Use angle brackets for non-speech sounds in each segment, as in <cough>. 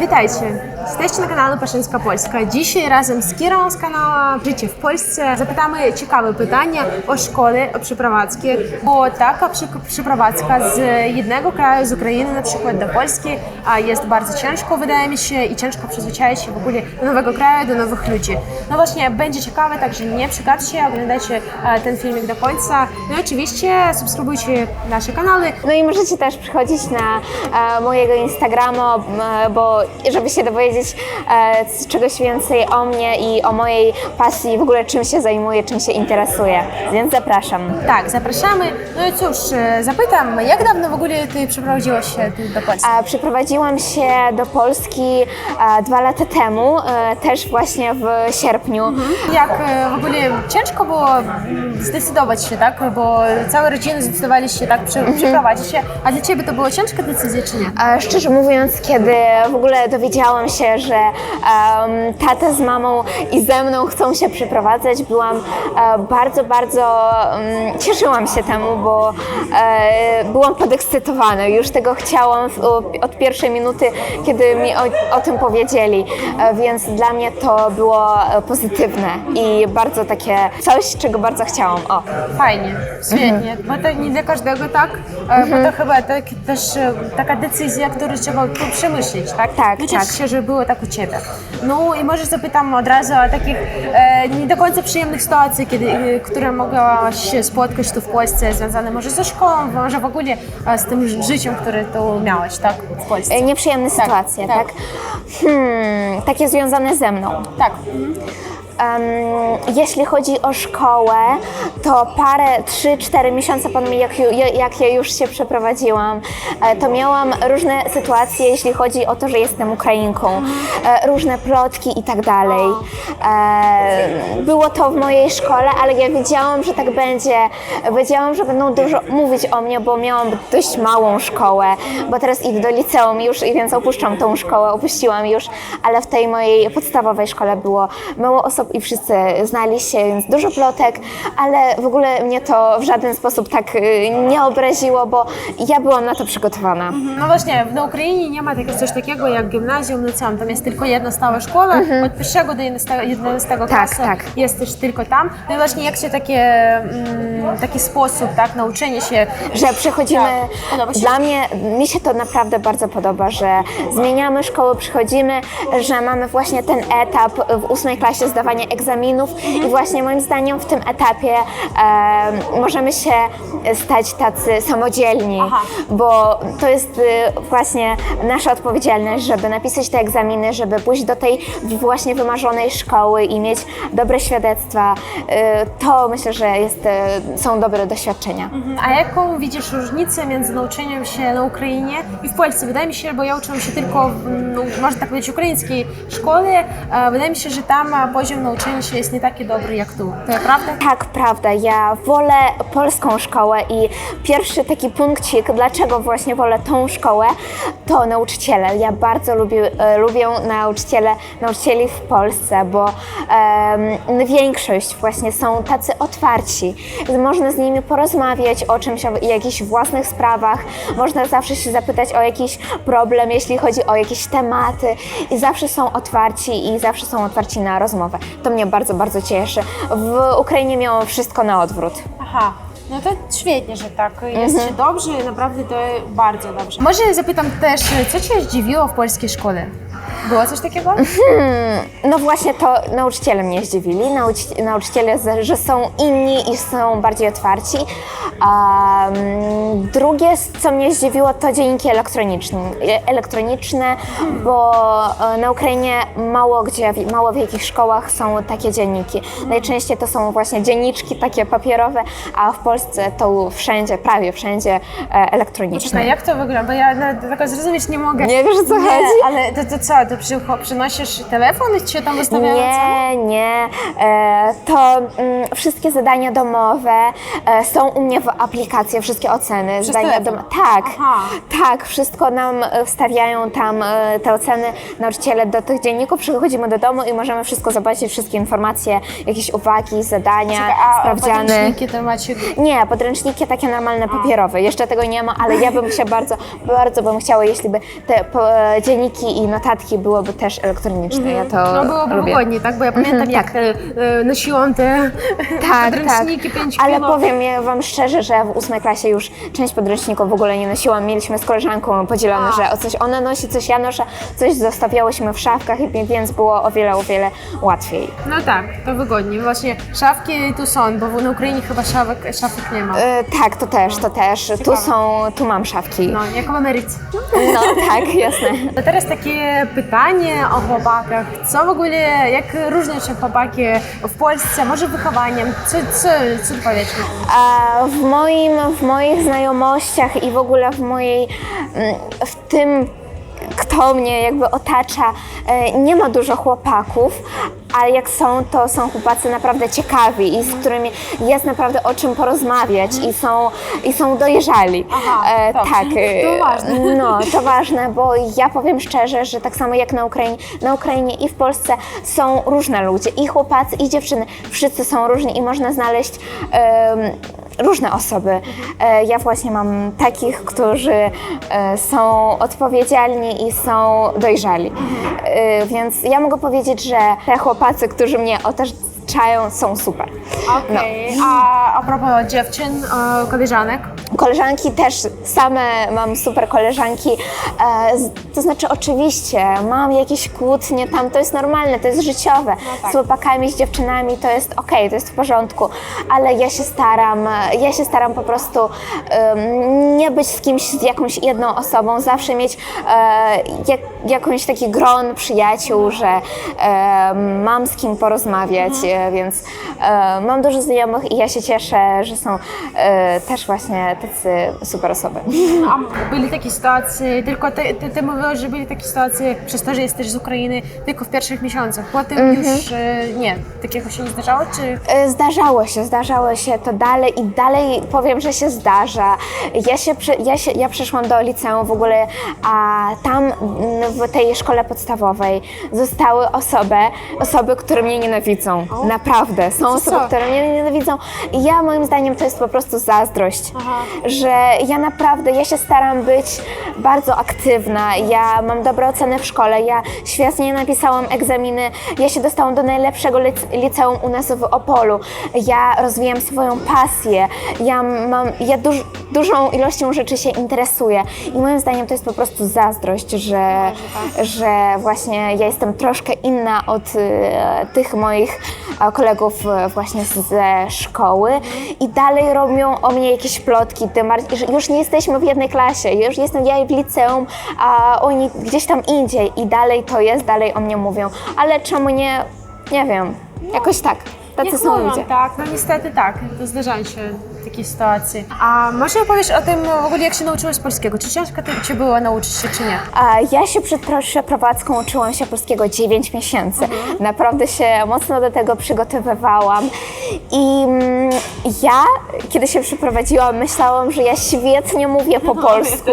Witajcie! Jesteście na kanale Paszyńska Polska. Dzisiaj razem z Kirą z kanału Życie w Polsce zapytamy ciekawe pytania o szkole, o przeprowadzki, bo taka przeprowadzka z jednego kraju, z Ukrainy na przykład do Polski jest bardzo ciężko, wydaje mi się, i ciężko przyzwyczaić się w ogóle do nowego kraju, do nowych ludzi. No właśnie, będzie ciekawe, także nie przegapcie, oglądajcie e, ten filmik do końca. No i oczywiście subskrybujcie nasze kanały, No i możecie też przychodzić na e, mojego Instagrama, m, bo żeby się dowiedzieć e, czegoś więcej o mnie i o mojej pasji, w ogóle czym się zajmuję, czym się interesuję. Więc zapraszam. Tak, zapraszamy. No i cóż, e, zapytam, jak dawno w ogóle ty przeprowadziłaś się tu do Polski? E, Przeprowadziłam się do Polski e, dwa lata temu, e, też właśnie w sierpniu. Jak e, w ogóle ciężko było mm, zdecydować się, tak? Bo całe rodziny zdecydowali się tak prze, przeprowadzić się. A dla ciebie to była ciężka decyzja, czy nie? E, Szczerze mówiąc, kiedy w ogóle dowiedziałam się, że em, tata z mamą i ze mną chcą się przeprowadzać, byłam e, bardzo, bardzo em, cieszyłam się temu, bo e, byłam podekscytowana. Już tego chciałam w, od pierwszej minuty, kiedy mi o, o tym powiedzieli, e, więc dla mnie to było e, pozytywne i bardzo takie coś, czego bardzo chciałam. O. Fajnie, świetnie. Bo to nie dla każdego tak, e, bo to chyba tak, też e, taka decyzja, którą trzeba przemyśleć, tak? Tak, no, cieszę tak. się, że było tak u Ciebie. No i może zapytam od razu o takich e, nie do końca przyjemnych sytuacji, kiedy, e, które mogłaś się spotkać tu w Polsce, związane może ze szkołą, może w ogóle e, z tym ży- życiem, które tu miałaś, tak? W Polsce. E, Nieprzyjemne sytuacje, tak. tak? Hmm, takie związane ze mną. Tak. Em, jeśli chodzi o szkołę, to parę, 3-4 miesiące po mnie, jak, jak ja już się przeprowadziłam, e, to miałam różne sytuacje, jeśli chodzi o to, że jestem Ukrainką, e, różne plotki i tak dalej. E, Było to w mojej szkole, ale ja wiedziałam, że tak będzie. Wiedziałam, że będą dużo mówić o mnie, bo miałam dość małą szkołę, bo teraz idę do liceum już i więc opuszczam tą szkołę, opuściłam już, ale w tej mojej podstawowej szkole było mało osób i wszyscy znali się, więc dużo plotek, ale w ogóle mnie to w żaden sposób tak y, nie obraziło, bo ja byłam na to przygotowana. No właśnie, na Ukrainie nie ma takiego coś takiego jak gimnazjum, liceum. Tam jest tylko jedna stała szkoła, od pierwszego do 11, 11 klasy tak. jest też tylko tam. No i właśnie jak się takie, mm, taki sposób, tak, nauczenie się, że przechodzimy. Tak. Dla mnie, mi się to naprawdę bardzo podoba, że zmieniamy szkołę, przychodzimy, że mamy właśnie ten etap w ósmej klasie zdawania egzaminów i właśnie moim zdaniem w tym etapie e, możemy się stać tacy samodzielni, Aha. bo to jest y, właśnie nasza odpowiedzialność, żeby napisać te egzaminy, żeby pójść do tej właśnie wymarzonej szkoły i mieć dobre świadectwa. Y, to myślę, że jest, y, są dobre doświadczenia. A jaką widzisz różnicę między nauczeniem się na Ukrainie i w Polsce? Wydaje mi się, bo ja uczyłam się tylko w, no, można tak powiedzieć, ukraińskiej szkole. e, Wydaje mi się, że tam e, poziom nauczenia się jest nie taki dobry jak tu. To prawda? Tak, prawda. Ja wolę polską szkołę i pierwszy taki punkcik, dlaczego właśnie wolę tą szkołę, to nauczyciele. Ja bardzo lubię, e, lubię nauczyciele, nauczycieli w Polsce, bo em, większość właśnie są tacy otwarci. Można z nimi porozmawiać o czymś, o jakichś własnych sprawach. Można zawsze się zapytać o jakiś problem, jeśli chodzi o jakieś tematy i zawsze są otwarci i zawsze są otwarci na rozmowę. To mnie bardzo, bardzo cieszy. W Ukrainie miałam wszystko na odwrót. Aha. No to świetnie, że tak. Jest się dobrze, naprawdę to bardzo dobrze. Może zapytam też, co Cię zdziwiło w polskiej szkole? Było coś takiego? <laughs> No właśnie to nauczyciele mnie zdziwili. Nauci- nauczyciele, że są inni i są bardziej otwarci. Mm, drugie, co mnie zdziwiło, to dzienniki elektroniczne, elektroniczne bo e, na Ukrainie mało gdzie, mało w jakich szkołach są takie dzienniki. Najczęściej to są właśnie dzienniczki takie papierowe, a w Polsce to wszędzie, prawie wszędzie e, elektroniczne. Czekaj, jak to wygląda? Bo ja tego zrozumieć nie mogę. Nie wiesz, o co Nie, chodzi? ale to, to co? To to przynosisz telefon czy tam wystawiają Nie, nie. E, to mm, wszystkie zadania domowe e, są u mnie w aplikacji, wszystkie oceny. zadania telefon? domowe. Tak, Aha. tak, wszystko nam e, wstawiają tam e, te oceny nauczyciele do tych dzienników. Przychodzimy do domu i możemy wszystko zobaczyć, wszystkie informacje, jakieś uwagi, zadania, A sprawdziany. podręczniki to macie... Nie, podręczniki takie normalne, papierowe. Jeszcze tego nie ma, ale ja bym się bardzo, bardzo bym chciała, jeśli by te po, e, dzienniki i notatki byłyby też elektroniczne. Ja to No byłoby lubię. wygodniej, tak? Bo ja pamiętam Mhm, jak e, e, nosiłam te <laughs> Tak, <laughs> podręczniki tak. 5 Ale kilo. powiem ja Wam szczerze, że w ósmej klasie już część podręczników w ogóle nie nosiłam. Mieliśmy z koleżanką podzielone, że o coś ona nosi, coś ja noszę, coś zostawiałyśmy w szafkach, i więc było o wiele, o wiele łatwiej. No tak, to wygodniej. Właśnie szafki tu są, bo na Ukrainie chyba szafek, szafek nie ma. E, tak, to też, to też. Tu Ciekawe. są, tu mam szafki. No, jak w Ameryce. No tak, jasne. To teraz takie pytanie o chłopakach. Co w ogóle, jak różnią się chłopaki w Polsce, może wychowaniem? Co, co, co powiesz? W, moim, w moich znajomościach i w ogóle w mojej, mm, w tym, kto mnie jakby otacza, e, nie ma dużo chłopaków, ale jak są, to są chłopacy naprawdę ciekawi i z którymi jest naprawdę o czym porozmawiać i są, i są dojrzali. Aha, E, tak. e, To ważne. No, to ważne, bo ja powiem szczerze, że tak samo jak na Ukrainie, na Ukrainie i w Polsce są różne ludzie, i chłopacy, i dziewczyny. Wszyscy są różni i można znaleźć różne osoby. E, ja właśnie mam takich, którzy e, są odpowiedzialni i są dojrzali. E, więc ja mogę powiedzieć, że te chłopacy, którzy mnie otaczają, są super. Okej, a a propos dziewczyn, koleżanek? Koleżanki też same mam super koleżanki. E, to znaczy, oczywiście, mam jakieś kłótnie tam, to jest normalne, to jest życiowe. tak. Z chłopakami, z dziewczynami to jest okej, to jest w porządku, ale ja się staram, ja się staram po prostu nie być z kimś, z jakąś jedną osobą, zawsze mieć e, jak, jakąś taki gron przyjaciół, że e, mam z kim porozmawiać, e, więc e, mam dużo znajomych i ja się cieszę, że są e, też właśnie tacy super osoby. A byli takie sytuacje, tylko ty, ty, ty mówiłaś, że byli takie sytuacje przez to, że jesteś z Ukrainy, tylko w pierwszych miesiącach. Potem już e, nie. Takiego się nie zdarzało, czy... E, Zdarzało się, zdarzało się to dalej i dalej powiem, że się zdarza. Ja, się, ja, się, ja przyszłam do liceum w ogóle, a tam mm, w tej szkole podstawowej zostały osoby, osoby, które mnie nienawidzą. Naprawdę. Są Co, osoby, co? które mnie nienawidzą. I ja moim zdaniem to jest po prostu zazdrość, Aha. że ja naprawdę, ja się staram być bardzo aktywna, ja mam dobre oceny w szkole, ja świetnie napisałam egzaminy, ja się dostałam do najlepszego lic- liceum u nas w Opolu, ja rozwijam swoją pasję, ja mam, ja duż, dużą ilością rzeczy się interesuję. I moim zdaniem to jest po prostu zazdrość, że, że właśnie ja jestem troszkę inna od e, tych moich e, kolegów e, właśnie ze szkoły i dalej robią o mnie jakieś plotki, już nie jesteśmy w jednej klasie, już jestem ja w liceum, a oni gdzieś tam indziej i dalej to jest, dalej o mnie mówią, ale czemu nie, nie wiem, jakoś tak, tacy Niech są ludzie. tak, no niestety tak, to zdarzają się takie sytuacje. A może opowiesz o tym w ogóle, jak się nauczyłaś polskiego? Czy ciężko ty, ci było nauczyć się, czy nie? A ja się przed przeprowadzką uczyłam się polskiego 9 miesięcy. Mhm. Naprawdę się mocno do tego przygotowywałam. I mm, ja, kiedy się przeprowadziłam, myślałam, że ja świetnie mówię po polsku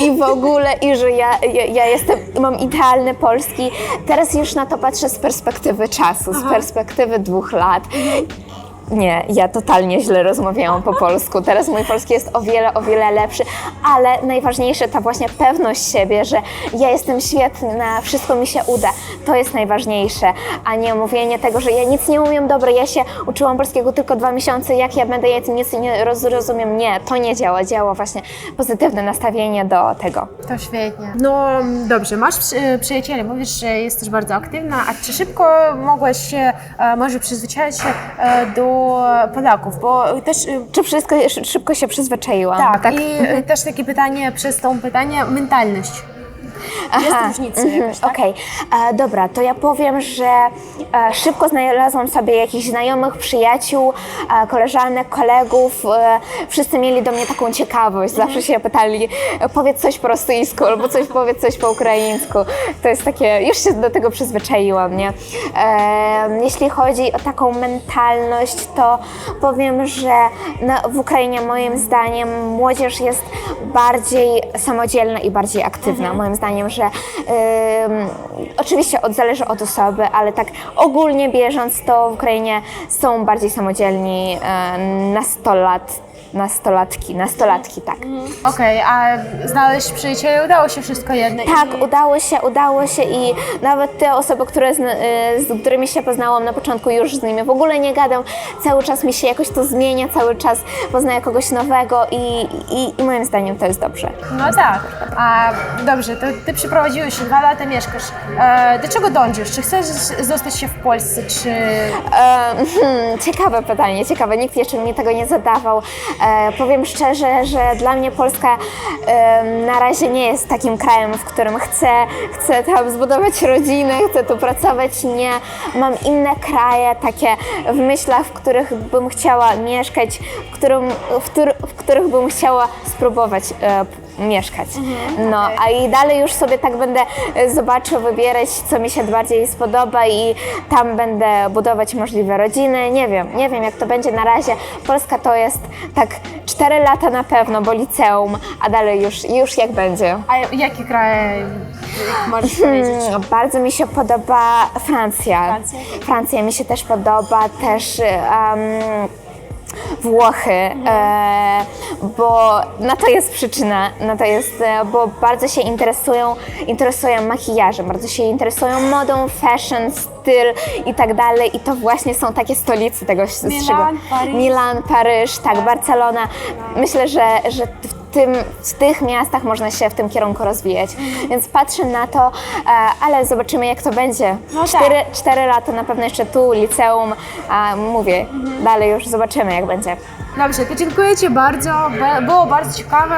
i w ogóle, i że ja, ja, ja jestem, mam idealny polski. Teraz już na to patrzę z perspektywy czasu, z perspektywy dwóch lat. Nie, ja totalnie źle rozmawiałam po polsku. Teraz mój polski jest o wiele, o wiele lepszy, ale najważniejsze ta właśnie pewność siebie, że ja jestem świetna, wszystko mi się uda. To jest najważniejsze, a nie mówienie tego, że ja nic nie umiem, dobra, ja się uczyłam polskiego tylko dwa miesiące, jak ja będę, ja nic nie roz- rozumiem. Nie, to nie działa. Działa właśnie pozytywne nastawienie do tego. To świetnie. No dobrze, masz przy- przyjacieli, mówisz, że jesteś bardzo aktywna, a czy szybko mogłaś się e, może przyzwyczaić się e, do Polaków? Bo też e, Czy wszystko szybko się przyzwyczaiłam? tak, i e, też takie pytanie przez to pytanie mentalność. Jest różnica mhm, jakaś, tak? Okej, E, dobra, to ja powiem, że e, szybko znalazłam sobie jakichś znajomych, przyjaciół, e, koleżanek, kolegów. E, wszyscy mieli do mnie taką ciekawość. Zawsze się pytali, e, powiedz coś po rosyjsku albo coś, powiedz coś po ukraińsku. To jest takie, już się do tego przyzwyczaiłam, nie? E, jeśli chodzi o taką mentalność, to powiem, że na, w Ukrainie moim zdaniem młodzież jest bardziej samodzielna i bardziej aktywna. Moim zdaniem, że ym, oczywiście od, zależy od osoby, ale tak ogólnie bieżąc, to w Ukrainie są bardziej samodzielni e, nastolat, nastolatki, nastolatki, tak. Okej, a znaleźć przyjacieli udało się wszystko jedno. Tak, udało się, udało się i nawet te osoby, które zna, y, z którymi się poznałam na początku, już z nimi w ogóle nie gadam. Cały czas mi się jakoś to zmienia, cały czas poznaję kogoś nowego i, i, i moim zdaniem to jest dobrze. No tak. A dobrze, to ty przeprowadziłeś się dwa lata, mieszkasz. E, do czego dążysz? Czy chcesz zostać się w Polsce, czy... E, hmm, ciekawe pytanie, ciekawe. Nikt jeszcze mi tego nie zadawał. E, powiem szczerze, że dla mnie Polska e, na razie nie jest takim krajem, w którym chcę, chcę tam zbudować rodzinę, chcę tu pracować. Nie. Mam inne kraje takie w myślach, w których bym chciała mieszkać, w, którym, w, w których bym chciała spróbować e, mieszkać. No, a i dalej już sobie tak będę e, zobaczył, wybierać, co mi się bardziej spodoba i tam będę budować możliwe rodziny. Nie wiem, nie wiem jak to będzie na razie. Polska to jest tak 4 lata na pewno, bo liceum, a dalej już, już jak będzie. A jakie kraje możesz powiedzieć? Mm, Bardzo mi się podoba Francja. Francja? Francja mi się też podoba, też um, Włochy, e, bo na to jest przyczyna, na to jest, e, bo bardzo się interesują, interesują makijażem, bardzo się interesują modą, fashion, styl i tak dalej i to właśnie są takie stolice tego z Milan, czego- Paryż. Milan, Paryż, tak, Barcelona. Myślę, że, że w, tym, w tych miastach można się w tym kierunku rozwijać. Więc patrzę na to, e, ale zobaczymy jak to będzie. No tak. cztery, cztery lata na pewno jeszcze tu, liceum, a mówię, dalej już zobaczymy jak będzie. Dobrze, to dziękuję Ci bardzo. Było bardzo ciekawe.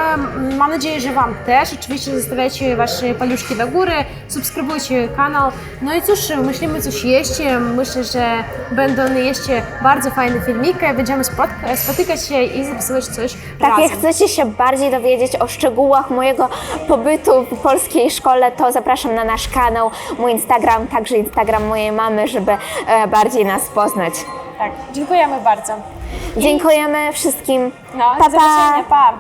Mam nadzieję, że Wam też. Oczywiście zostawiajcie Wasze paluszki do góry, subskrybujcie kanał. No i cóż, myślimy coś jeszcze. Myślę, że będą jeszcze bardzo fajne filmiki. Będziemy spot- spotykać się i zapisywać coś Tak, razem. jak chcecie się bardziej dowiedzieć o szczegółach mojego pobytu w polskiej szkole, to zapraszam na nasz kanał, mój Instagram, także Instagram mojej mamy, żeby e, bardziej nas poznać. Tak, dziękujemy bardzo. Dziękujemy wszystkim. No, pa, do zobaczenia, pa. pa!